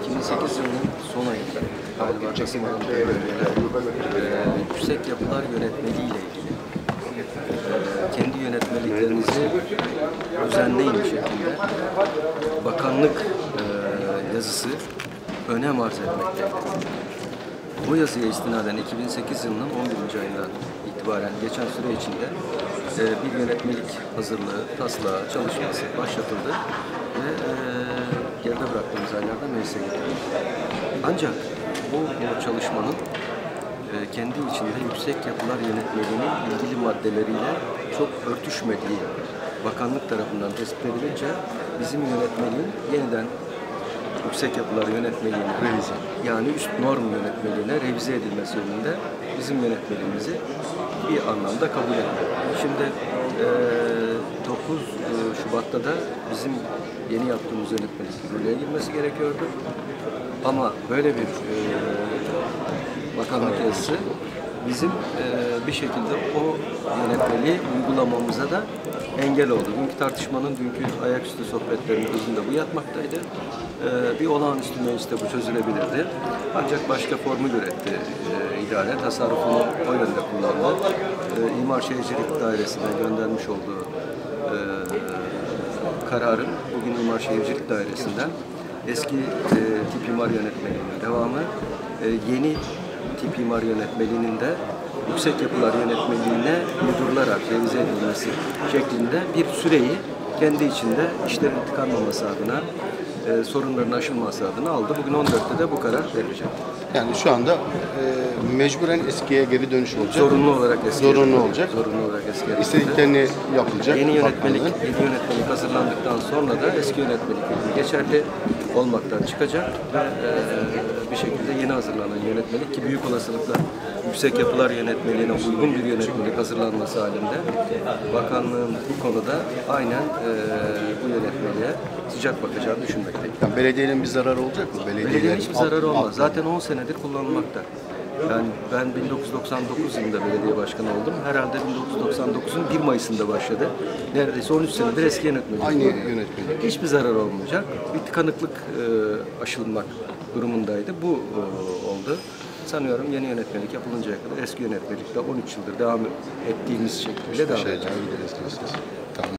2008 yılının son ayında galiba Kasım ayında e, yüksek yapılar yönetmeliği ile ilgili e, kendi yönetmeliklerinizi düzenleyin şeklinde bakanlık e, yazısı önem arz etmekteydi. Bu yazıya istinaden 2008 yılının 11. ayından itibaren geçen süre içinde e, bir yönetmelik hazırlığı, taslağı, çalışması başlatıldı ve e, geride bıraktığımız aylarda meclise getirildi. Ancak bu, bu çalışmanın e, kendi içinde yüksek yapılar yönetmeliğinin ilgili maddeleriyle çok örtüşmediği bakanlık tarafından tespit edilince bizim yönetmeliğin yeniden yüksek yapılar yönetmeliğine revize yani üst norm yönetmeliğine revize edilmesi yönünde bizim yönetmeliğimizi bir anlamda kabul etti. Şimdi e, 9 Şubat'ta da bizim yeni yaptığımız yönetmelik yürürlüğe girmesi gerekiyordu. Ama böyle bir e, bakanlık yazısı bizim e, bir şekilde o yönetmeliği uygulamamıza da engel oldu. Dünkü tartışmanın, dünkü ayaküstü sohbetlerinin özünde bu yatmaktaydı. E, bir olağanüstü mecliste bu çözülebilirdi. Ancak başka formül üretti e, idare. Tasarrufunu o yönde kullandı. E, İmar Şehircilik Dairesi'ne göndermiş olduğu kararın bugün İmar Şehircilik Dairesi'nden eski e, tip imar yönetmeliğinin devamı, e, yeni tip imar yönetmeliğinin de yüksek yapılar yönetmeliğine uydurularak revize edilmesi şeklinde bir süreyi kendi içinde işlerin tıkanmaması adına, e, sorunların aşılması adına aldı. Bugün 14'te de bu karar verilecek. Yani şu anda e, mecburen eskiye geri dönüş olacak. Zorunlu olarak eski Zorunlu olacak. Zorunlu olarak eski İstediklerini yapılacak. Yeni yönetmelik, bakanlığın. yeni yönetmelik hazırlandıktan sonra da eski yönetmelik geçerli olmaktan çıkacak ve e, bir şekilde yeni hazırlanan yönetmelik ki büyük olasılıkla yüksek yapılar yönetmeliğine uygun bir yönetmelik hazırlanması halinde bakanlığın bu konuda aynen e, bu yönetmeliğe sıcak bakacağını düşünmekteyim. Yani belediyenin bir zararı olacak mı? Belediyeler Belediyenin hiçbir zararı olmaz. Zaten 10 senedir kullanılmakta. Yani ben 1999 yılında belediye başkanı oldum. Herhalde 1999'un 1 Mayıs'ında başladı. Neredeyse 13 senedir eski yönetmelik. Aynı yönetmelik. Hiçbir zarar olmayacak. Bir tıkanıklık e, aşılmak durumundaydı. Bu e, oldu. Sanıyorum yeni yönetmelik yapılıncaya kadar eski yönetmelikte 13 yıldır devam ettiğimiz şekilde devam diyorsunuz. Tamam.